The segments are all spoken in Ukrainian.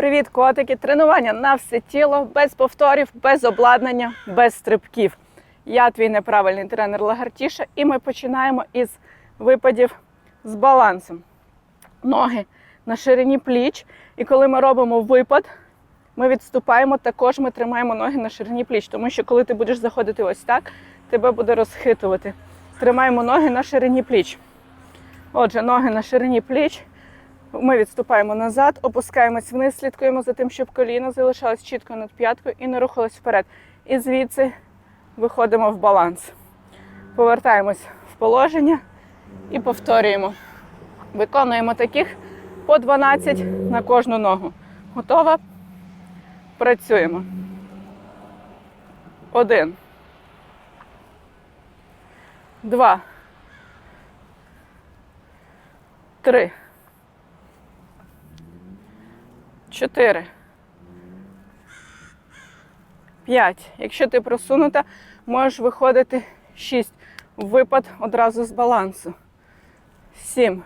Привіт, котики! Тренування на все тіло, без повторів, без обладнання, без стрибків. Я твій неправильний тренер Лагартіша, і ми починаємо із випадів з балансом. Ноги на ширині пліч. І коли ми робимо випад, ми відступаємо, також ми тримаємо ноги на ширині пліч, тому що коли ти будеш заходити ось так, тебе буде розхитувати. Тримаємо ноги на ширині пліч. Отже, ноги на ширині пліч. Ми відступаємо назад, опускаємось вниз, слідкуємо за тим, щоб коліно залишалось чітко над п'яткою і не рухалось вперед. І звідси виходимо в баланс. Повертаємось в положення і повторюємо. Виконуємо таких по 12 на кожну ногу. Готова? Працюємо. Один. Два. Три. Чотири. П'ять. Якщо ти просунута, можеш виходити шість. Випад одразу з балансу. Сім.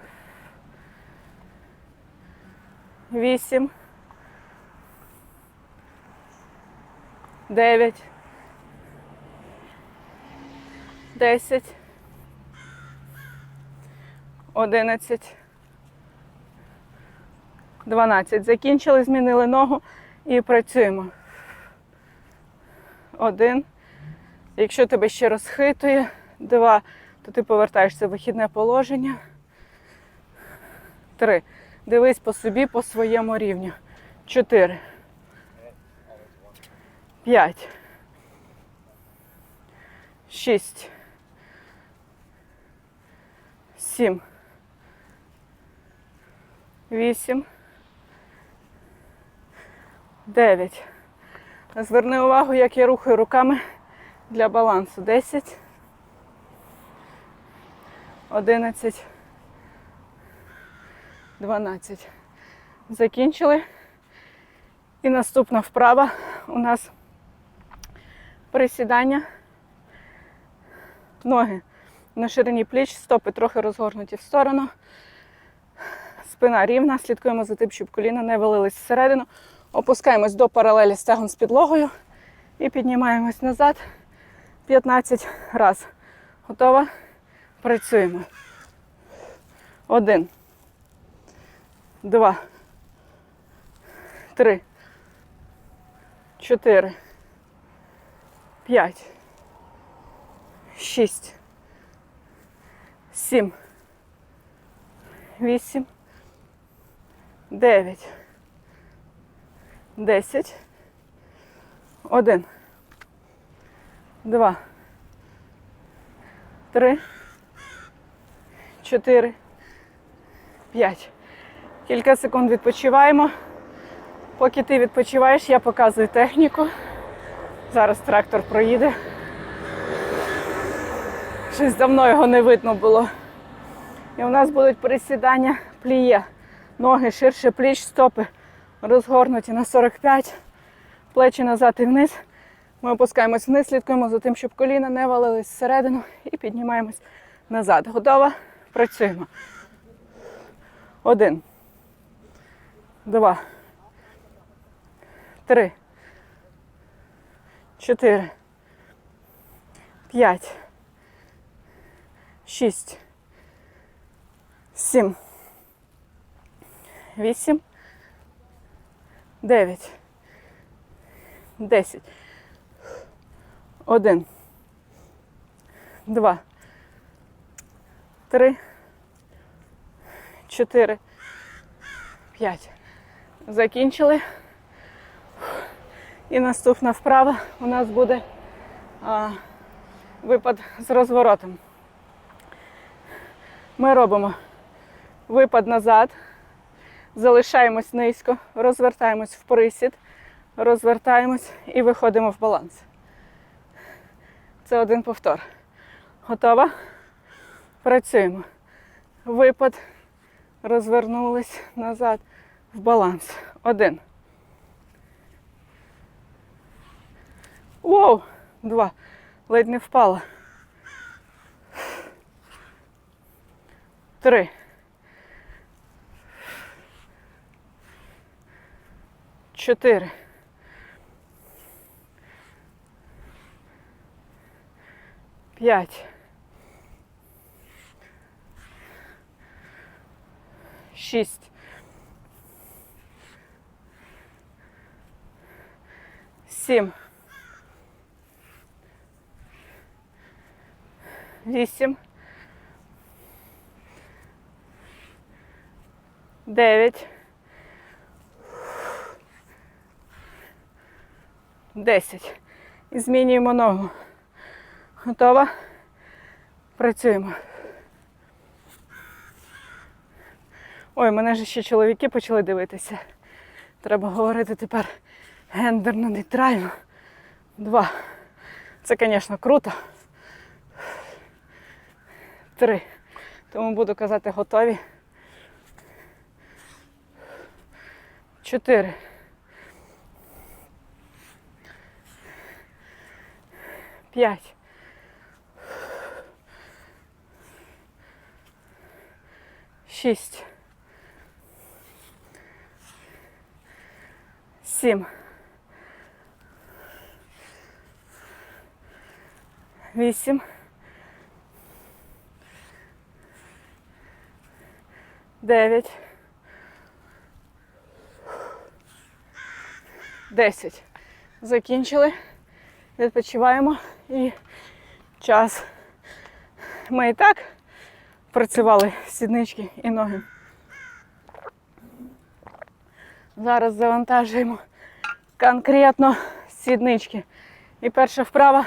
Вісім. Дев'ять. Десять. Одинадцять. 12. Закінчили, змінили ногу і працюємо. Один. Якщо тебе ще розхитує, два, то ти повертаєшся в вихідне положення. Три. Дивись по собі, по своєму рівню. Чотири. П'ять. Шість. Сім. Вісім. 9. Зверни увагу, як я рухаю руками для балансу. 10. 11. 12. Закінчили. І наступна вправа у нас присідання. Ноги на ширині пліч, стопи трохи розгорнуті в сторону. Спина рівна. Слідкуємо за тим, щоб коліна не валились всередину. Опускаємось до паралелі стегон з підлогою і піднімаємось назад 15 раз. Готова? Працюємо. Один. Два. Три. Чотири. П'ять. Шість. Сім. Вісім. Дев'ять. 10, 1, 2, 3, 4, 5. Кілька секунд відпочиваємо. Поки ти відпочиваєш, я показую техніку. Зараз трактор проїде. Щось давно його не видно було. І у нас будуть присідання пліє. Ноги ширше пліч, стопи розгорнуті на 45, плечі назад і вниз. Ми опускаємось вниз, слідкуємо за тим, щоб коліна не валились всередину і піднімаємось назад. Готова? Працюємо. Один. Два. Три. Чотири. П'ять. Шість. Сім. Вісім. 9, 10, 1, 2, 3, 4, 5. Закінчили. І наступна вправа у нас буде а, випад з розворотом. Ми робимо випад назад. Залишаємось низько, розвертаємось в присід, розвертаємось і виходимо в баланс. Це один повтор. Готова? Працюємо. Випад. Розвернулись назад в баланс. Один. Воу! Два. Ледь не впала. Три. Чотири. П'ять. Шість. Сім. Вісім. Дев'ять. Десять. І змінюємо ногу. Готова? Працюємо. Ой, мене ж ще чоловіки почали дивитися. Треба говорити тепер гендерно нейтрально. Два. Це, звісно, круто. Три. Тому буду казати готові. Чотири. П'ять. Шість. Сім. Вісім. Дев'ять. Десять. Закінчили. Відпочиваємо і час. Ми і так працювали сіднички і ноги. Зараз завантажуємо конкретно сіднички. І перша вправа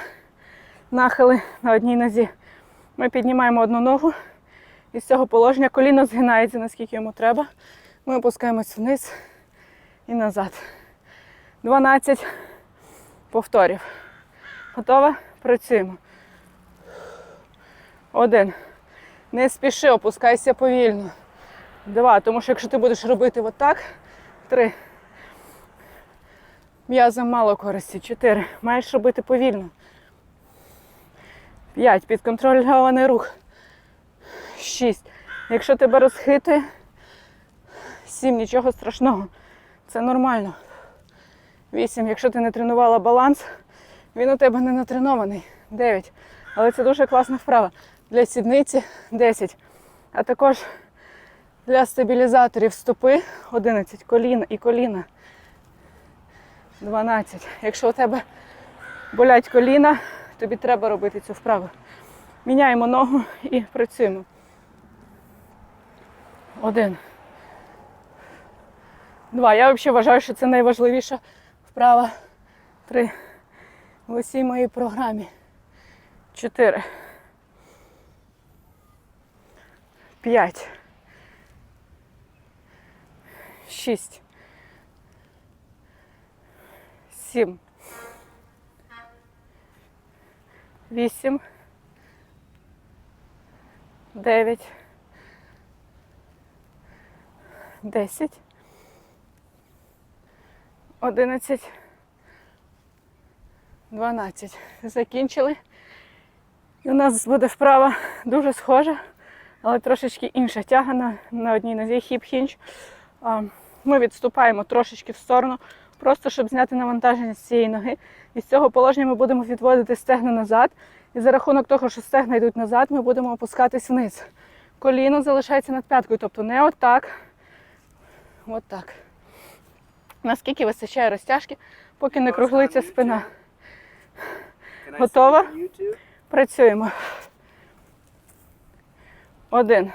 нахили на одній нозі. Ми піднімаємо одну ногу. І з цього положення коліно згинається, наскільки йому треба. Ми опускаємось вниз і назад. 12 повторів. Готова? Працюємо. Один. Не спіши, опускайся повільно. Два. Тому що якщо ти будеш робити отак, три. М'язом мало користі. Чотири. Маєш робити повільно. П'ять. Підконтрольований рух. Шість. Якщо тебе розхитує, сім. Нічого страшного. Це нормально. Вісім. Якщо ти не тренувала баланс, він у тебе не натренований. Дев'ять. Але це дуже класна вправа. Для сідниці 10. А також для стабілізаторів стопи 11. Коліна і коліна. 12. Якщо у тебе болять коліна, тобі треба робити цю вправу. Міняємо ногу і працюємо. Один. Два. Я взагалі вважаю, що це найважливіша вправа. Три. В усій моїй програмі. Чотири. П'ять. Шість. Сім. Вісім. Дев'ять. Десять. Одинадцять. Дванадцять. Закінчили. І у нас буде вправа дуже схожа, але трошечки інша тяга на, на одній нозі хіп-хінч. Ми відступаємо трошечки в сторону, просто щоб зняти навантаження з цієї ноги. І з цього положення ми будемо відводити стегна назад. І за рахунок того, що стегна йдуть назад, ми будемо опускатись вниз. Коліно залишається над п'яткою, тобто не отак, отак. Наскільки вистачає розтяжки, поки не круглиться спина. Готова? Працюємо. Один.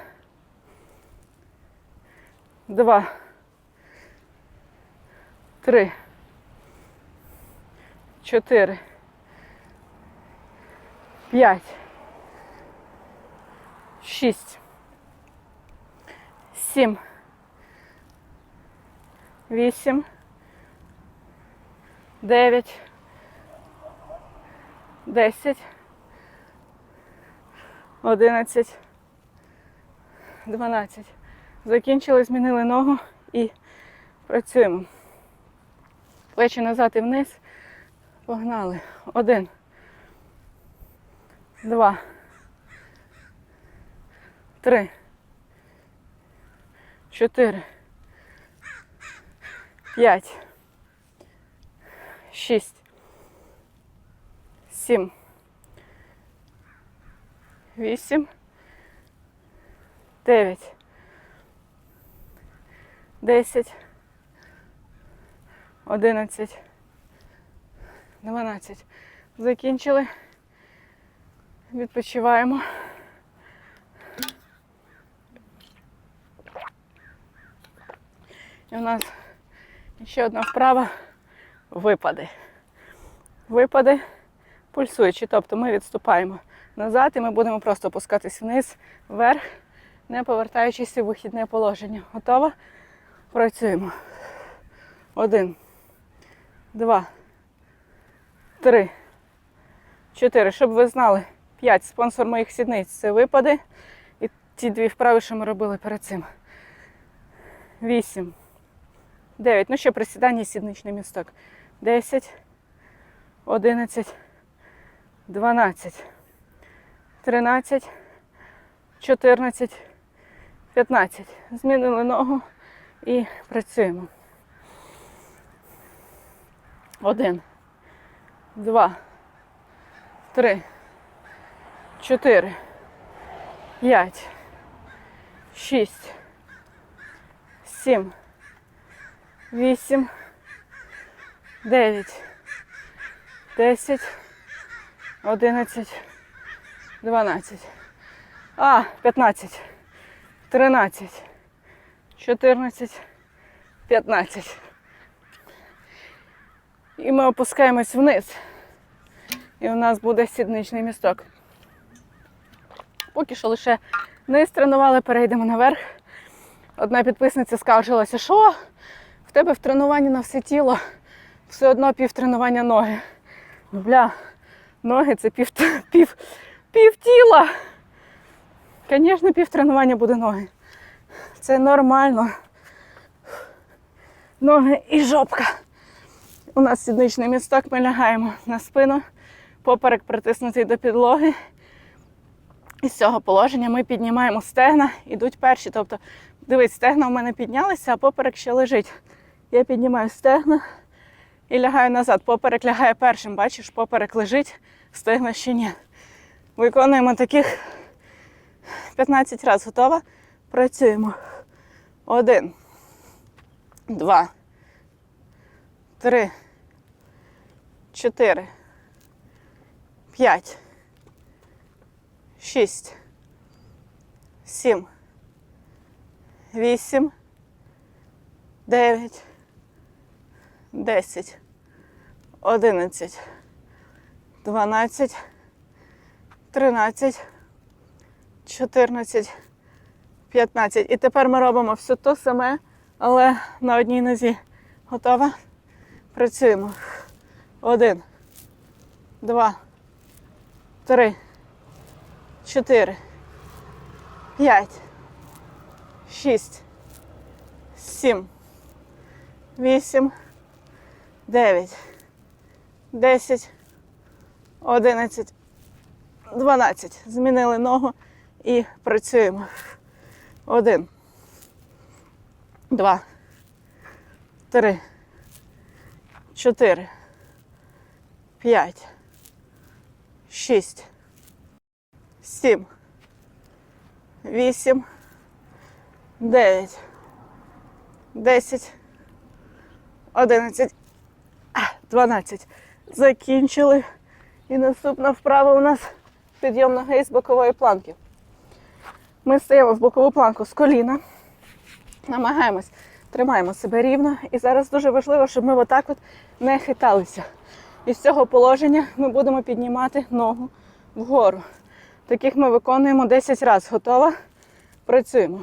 Два. Три. Чотири. П'ять. Шість. Сім. Вісім. Дев'ять. Десять. Одинадцять. Дванадцять. Закінчили, змінили ногу і працюємо. Плечі назад і вниз. Погнали. Один. Два. Три. Чотири. П'ять. шість, сім, вісім, дев'ять, десять, одинадцять, дванадцять. Закінчили. Відпочиваємо. І у нас ще одна вправа випади. Випади пульсуючі. Тобто ми відступаємо назад і ми будемо просто опускатись вниз, вверх, не повертаючись у вихідне положення. Готово? Працюємо. Один, два, три, чотири. Щоб ви знали, п'ять. Спонсор моїх сідниць це випади. І ті дві вправи, що ми робили перед цим. Вісім. 9. Ну, ще присідання сідничний місток. 10, 11, 12, 13, 14, 15. Змінили ногу і працюємо. 1, 2, 3, 4, 5, 6, 7, вісім, дев'ять, десять, одинадцять, дванадцять. А, п'ятнадцять, тринадцять, чотирнадцять, п'ятнадцять. І ми опускаємось вниз. І у нас буде сідничний місток. Поки що лише низ тренували, перейдемо наверх. Одна підписниця скаржилася, що в тебе в тренуванні на все тіло все одно пів тренування ноги. Ну, бля, ноги це пів, пів, пів тіла. Звісно, пів тренування буде ноги. Це нормально. Ноги і жопка. У нас сідничний місток, ми лягаємо на спину, поперек притиснутий до підлоги. І з цього положення ми піднімаємо стегна, ідуть перші. Тобто, дивись, стегна у мене піднялися, а поперек ще лежить. Я піднімаю стегна і лягаю назад. Поперек лягає першим, бачиш, поперек лежить, стегна ще ні. Виконуємо таких 15 разів. Готова? Працюємо. Один, два, три, чотири, п'ять, шість, сім, вісім, дев'ять, десять, одинадцять, дванадцять, тринадцять, чотирнадцять, п'ятнадцять. І тепер ми робимо все те саме, але на одній нозі. Готова? Працюємо. Один, два, три, чотири, п'ять, шість, сім, вісім, дев'ять, десять, одинадцять, дванадцять. Змінили ногу і працюємо. Один, два, три, чотири, п'ять, шість, сім, вісім, дев'ять, десять, одинадцять, дванадцять. Закінчили. І наступна вправа у нас підйом ноги з бокової планки. Ми стаємо в бокову планку з коліна, намагаємось, тримаємо себе рівно. І зараз дуже важливо, щоб ми отак от не хиталися. І з цього положення ми будемо піднімати ногу вгору. Таких ми виконуємо 10 разів. Готова? Працюємо.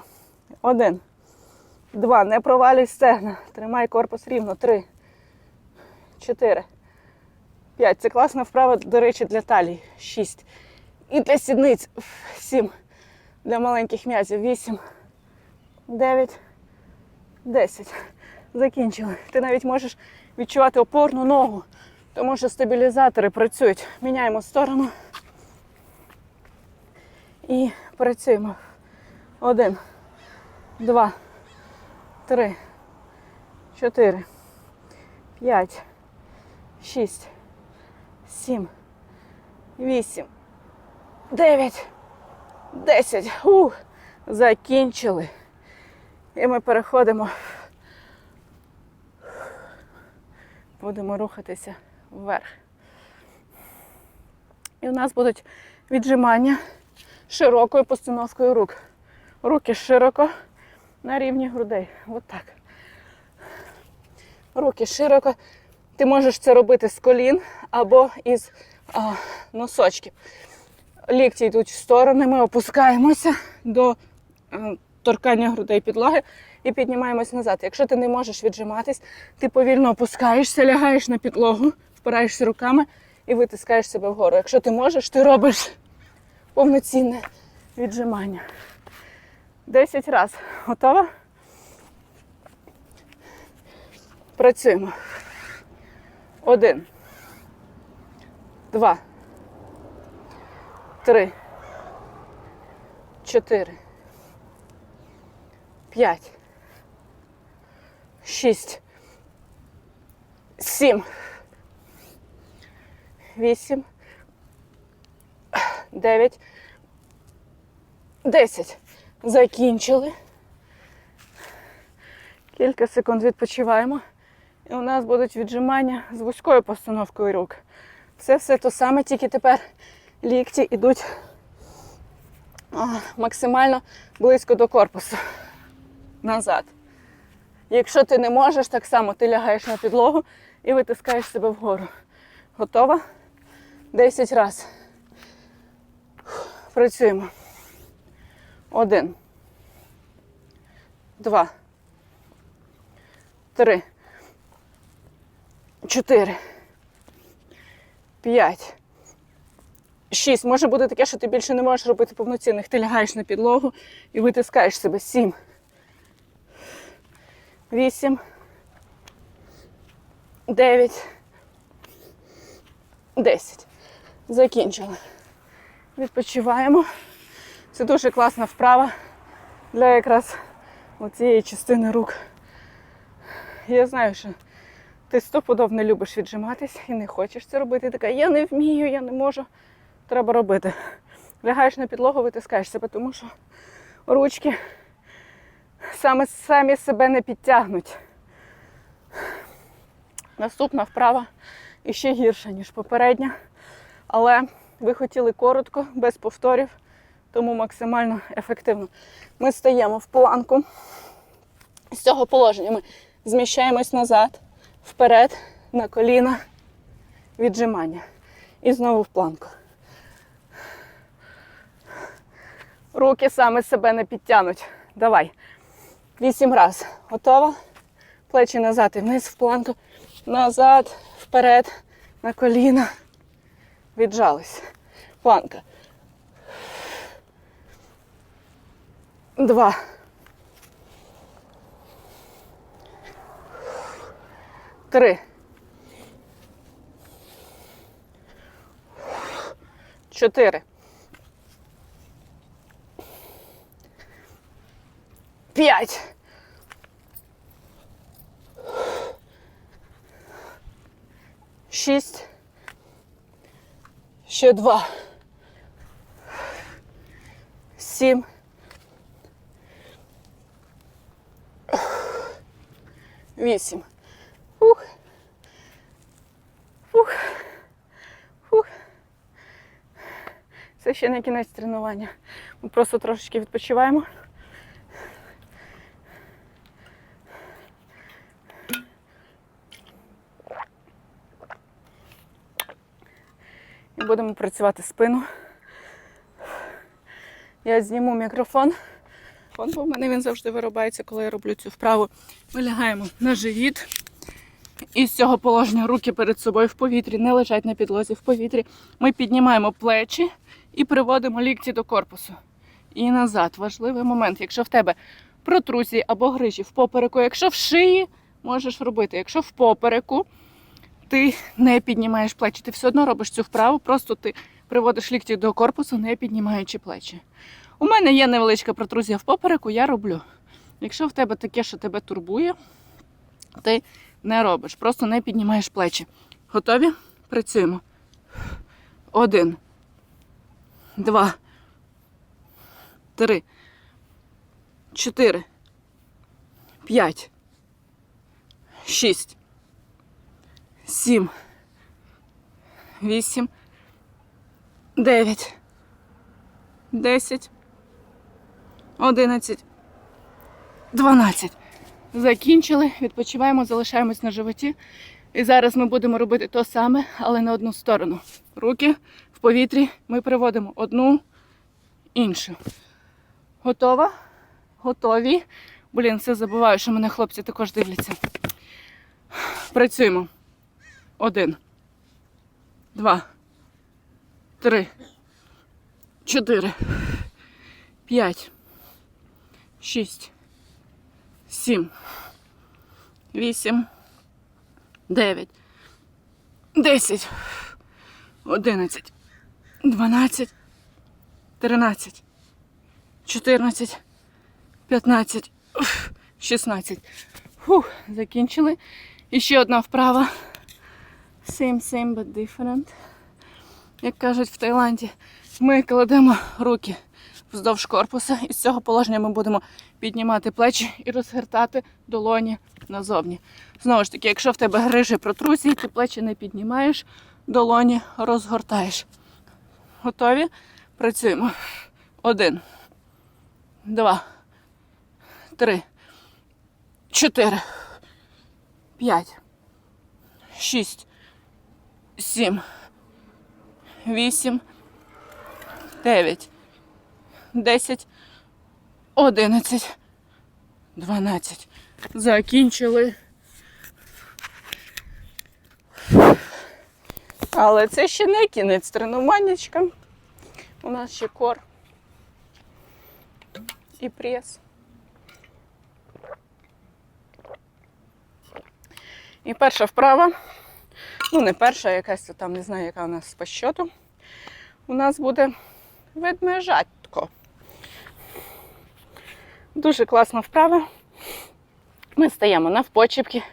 Один. Два. Не провалюй стегна. Тримай корпус рівно. Три. Чотири. П'ять. Це класна вправа, до речі, для талії. Шість. І для сідниць. Сім. Для маленьких м'язів. Вісім. Дев'ять. Десять. Закінчили. Ти навіть можеш відчувати опорну ногу, тому що стабілізатори працюють. Міняємо сторону. І працюємо. Один, два, три, чотири, п'ять, шість, сім, вісім, дев'ять, десять. Закінчили. І ми переходимо. Будемо рухатися вверх. І у нас будуть віджимання широкою постановкою рук. Руки широко на рівні грудей. Отак. Руки широко. Ти можеш це робити з колін або із а, носочків. Лікті йдуть в сторони, ми опускаємося до е, торкання грудей підлоги і піднімаємось назад. Якщо ти не можеш віджиматись, ти повільно опускаєшся, лягаєш на підлогу, впираєшся руками і витискаєш себе вгору. Якщо ти можеш, ти робиш повноцінне віджимання. 10 разів. Готова? Працюємо. Один. Два. Три. Чотири. П'ять. Шість. Сім. Вісім. Дев'ять. Десять. Закінчили. Кілька секунд відпочиваємо. І у нас будуть віджимання з вузькою постановкою рук. Все все то саме, тільки тепер лікті йдуть максимально близько до корпусу. Назад. Якщо ти не можеш, так само ти лягаєш на підлогу і витискаєш себе вгору. Готова? 10 разів. Працюємо. Один. Два. Три. Чотири. П'ять. Шість. Може бути таке, що ти більше не можеш робити повноцінних. Ти лягаєш на підлогу і витискаєш себе. Сім. Вісім. Дев'ять. Десять. Закінчили. Відпочиваємо. Це дуже класна вправа для якраз цієї частини рук. Я знаю, що ти стопудов не любиш віджиматись і не хочеш це робити. Така, я не вмію, я не можу. Треба робити. Лягаєш на підлогу, витискаєш себе, тому що ручки саме самі себе не підтягнуть. Наступна вправа іще гірша, ніж попередня. Але ви хотіли коротко, без повторів, тому максимально ефективно. Ми стаємо в планку. З цього положення ми зміщаємось назад, вперед, на коліна, віджимання. І знову в планку. Руки саме себе не підтягнуть. Давай. Вісім раз. Готова? Плечі назад і вниз в планку. Назад, вперед, на коліна. Віджались. Планка. Два. Три. Чотири. П'ять. Шість. Ще два. Сім. Вісім. Ух. Ух. Ух. Це ще не кінець тренування. Ми просто трошечки відпочиваємо. І будемо працювати спину. Я зніму мікрофон. Фон, бо в мене він завжди вирубається, коли я роблю цю вправу. Ми лягаємо на живіт. І з цього положення руки перед собою в повітрі, не лежать на підлозі в повітрі. Ми піднімаємо плечі і приводимо лікті до корпусу. І назад. Важливий момент. Якщо в тебе протрузії або грижі в попереку, якщо в шиї, можеш робити. Якщо в попереку, ти не піднімаєш плечі. Ти все одно робиш цю вправу, просто ти приводиш лікті до корпусу, не піднімаючи плечі. У мене є невеличка протрузія в попереку, я роблю. Якщо в тебе таке, що тебе турбує, ти не робиш, просто не піднімаєш плечі. Готові? Працюємо. Один. Два. Три. Чотири. П'ять. Шість. Сім. Вісім. Дев'ять. Десять. Одинадцять. Дванадцять. Закінчили. Відпочиваємо, залишаємось на животі. І зараз ми будемо робити то саме, але на одну сторону. Руки в повітрі ми приводимо одну, іншу. Готова? Готові. Блін, все забуваю, що мене хлопці також дивляться. Працюємо. Один. Два. Три. Чотири. П'ять. Шість. Сім. Вісім. Дев'ять. Десять. Одинадцять. Дванадцять. Тринадцять. Чотирнадцять. П'ятнадцять. Шістнадцять. Фух, закінчили. І ще одна вправа. Same, same, but different. Як кажуть в Таїланді, ми кладемо руки вздовж корпуса. І з цього положення ми будемо піднімати плечі і розгортати долоні назовні. Знову ж таки, якщо в тебе грижі протрузії, ти плечі не піднімаєш, долоні розгортаєш. Готові? Працюємо. Один, два, три, чотири, п'ять, шість, сім, вісім, дев'ять, десять, одинадцять, дванадцять. Закінчили. Але це ще не кінець тренуваннячка. У нас ще кор і прес. І перша вправа, ну не перша, якась там, не знаю, яка у нас по щоту. У нас буде ведмежатко. Дуже класна вправа. Ми стаємо навпочепки,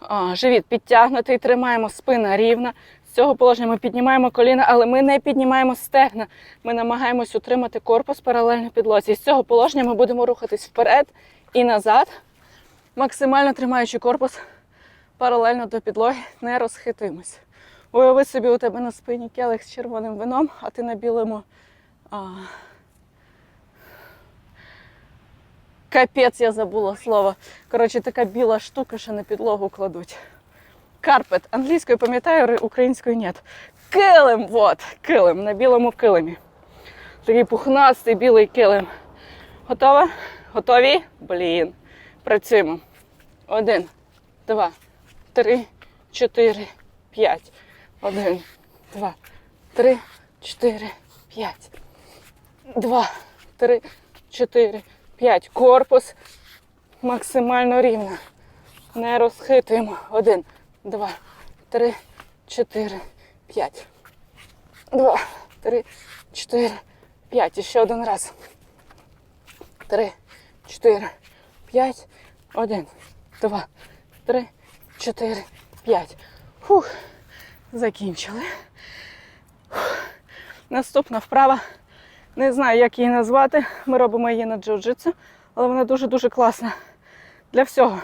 а, живіт підтягнутий, тримаємо спина рівна. З цього положення ми піднімаємо коліна, але ми не піднімаємо стегна. Ми намагаємось утримати корпус паралельно підлозі. З цього положення ми будемо рухатись вперед і назад, максимально тримаючи корпус паралельно до підлоги, не розхитуємось. Уяви собі, у тебе на спині келих з червоним вином, а ти на білому. Капець, я забула слово. Коротше, така біла штука, що на підлогу кладуть. Карпет. Англійською пам'ятаю, українською ні. Килим, вот, килим, на білому килимі. Такий пухнастий білий килим. Готова? Готові? Блін. Працюємо. Один, два, три, чотири, п'ять. Один, два, три, чотири, п'ять. Два, три, чотири, п'ять. Корпус максимально рівно. Не розхитуємо. Один, два, три, чотири, п'ять. Два, три, чотири, п'ять. І ще один раз. Три, чотири, п'ять. Один, два, три, чотири, п'ять. Фух. Закінчили. Фух. Наступна вправа. Не знаю, як її назвати. Ми робимо її на джиу-джитсу, але вона дуже-дуже класна для всього,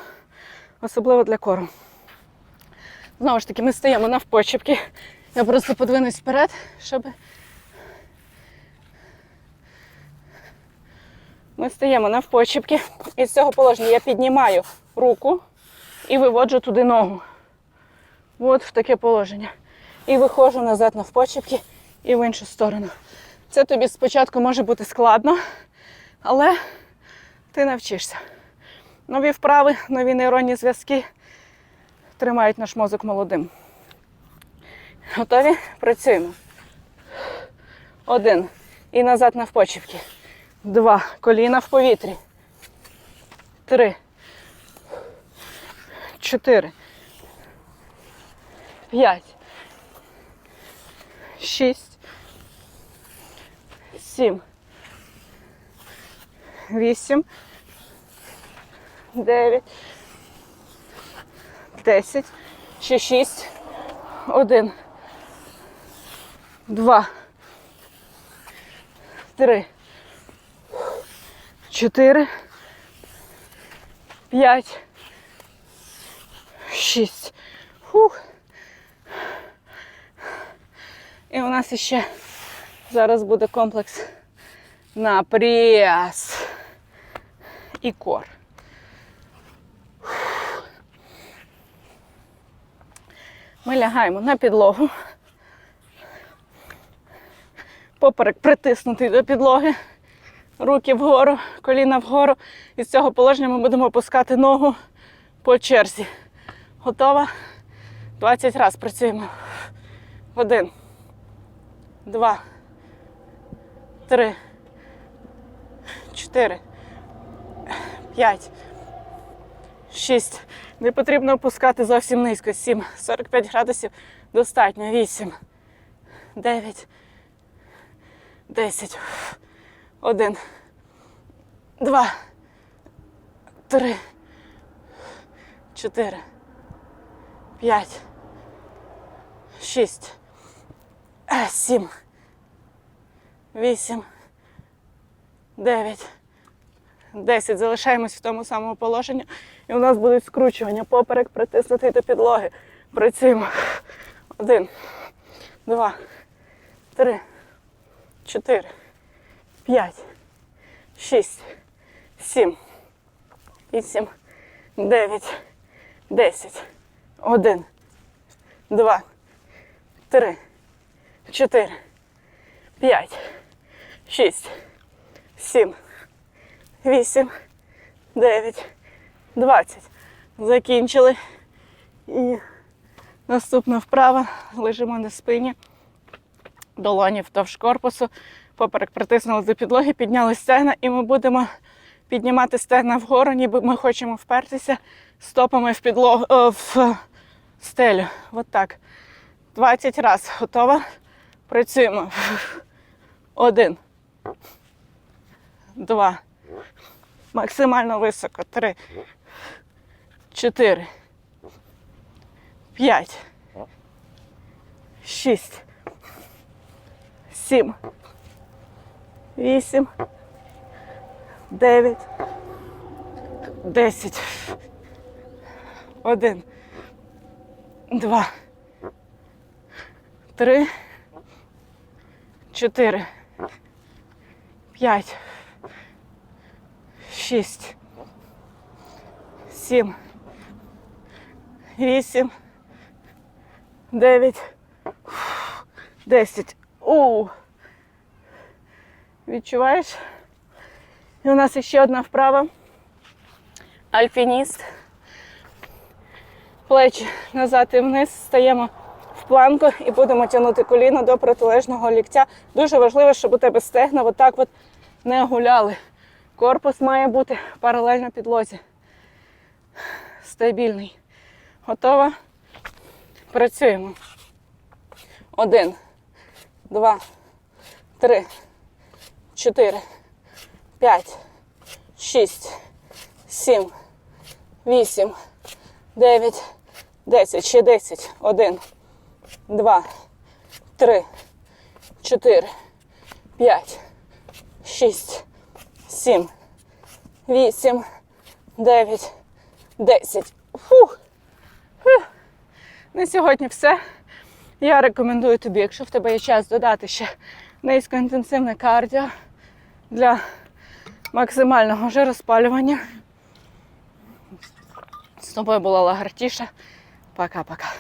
особливо для кору. Знову ж таки, ми стаємо навпочепки. Я просто подвинусь вперед, щоб. Ми стаємо навпочепки. І з цього положення я піднімаю руку і виводжу туди ногу. От в таке положення. І виходжу назад навпочепки і в іншу сторону. Це тобі спочатку може бути складно, але ти навчишся. Нові вправи, нові нейронні зв'язки тримають наш мозок молодим. Готові? Працюємо. Один. І назад навпочепки. Два. Коліна в повітрі. Три. Чотири. П'ять. Шість. Сім. Вісім. Дев'ять. Десять. Ще шість. Один. Два. Три. Чотири. П'ять. Шість. Фух. І у нас ще зараз буде комплекс на прес і кор. Ми лягаємо на підлогу. Поперек притиснутий до підлоги. Руки вгору, коліна вгору. І з цього положення ми будемо опускати ногу по черзі. Готова? 20 разів працюємо. Один, два, три, чотири, п'ять, шість. Не потрібно опускати зовсім низько. Сім. 45 градусів достатньо. Вісім, дев'ять, десять. Один, два, три, чотири, п'ять, шість, сім, вісім, дев'ять, десять. Залишаємось в тому самому положенні. І у нас будуть скручування. Поперек притиснутий до підлоги. Працюємо. Один, два, три, чотири, п'ять, шість, сім, вісім, дев'ять, десять. Один, два, три, чотири, п'ять, шість, сім, вісім, дев'ять, двадцять. Закінчили. І наступна вправа. Лежимо на спині. Долоні вдовж корпусу. Поперек притиснули до підлоги, підняли стегна, і ми будемо піднімати стегна вгору, ніби ми хочемо впертися стопами в підлогу о, в стелю. От так. 20 разів. Готова? Працюємо. Один. Два. Максимально високо. Три. Чотири. П'ять. Шість. Сім. Вісім. Дев'ять. Десять. Один. Два. Три. Чотири. П'ять. Шість. Сім. Вісім. Дев'ять. Десять. У. Відчуваєш? І у нас ще одна вправа. Альпініст. Плечі назад і вниз. Стаємо планку і будемо тягнути коліно до протилежного ліктя. Дуже важливо, щоб у тебе стегна отак от не гуляли. Корпус має бути паралельно підлозі. Стабільний. Готова? Працюємо. Один, два, три, чотири, п'ять, шість, сім, вісім, дев'ять, десять. Ще десять. Один, два, три, чотири, п'ять, шість, сім, вісім, дев'ять, десять. Фух. На сьогодні все. Я рекомендую тобі, якщо в тебе є час, додати ще низькоінтенсивне кардіо для максимального жироспалювання. З тобою була Лагартіша. Пока-пока.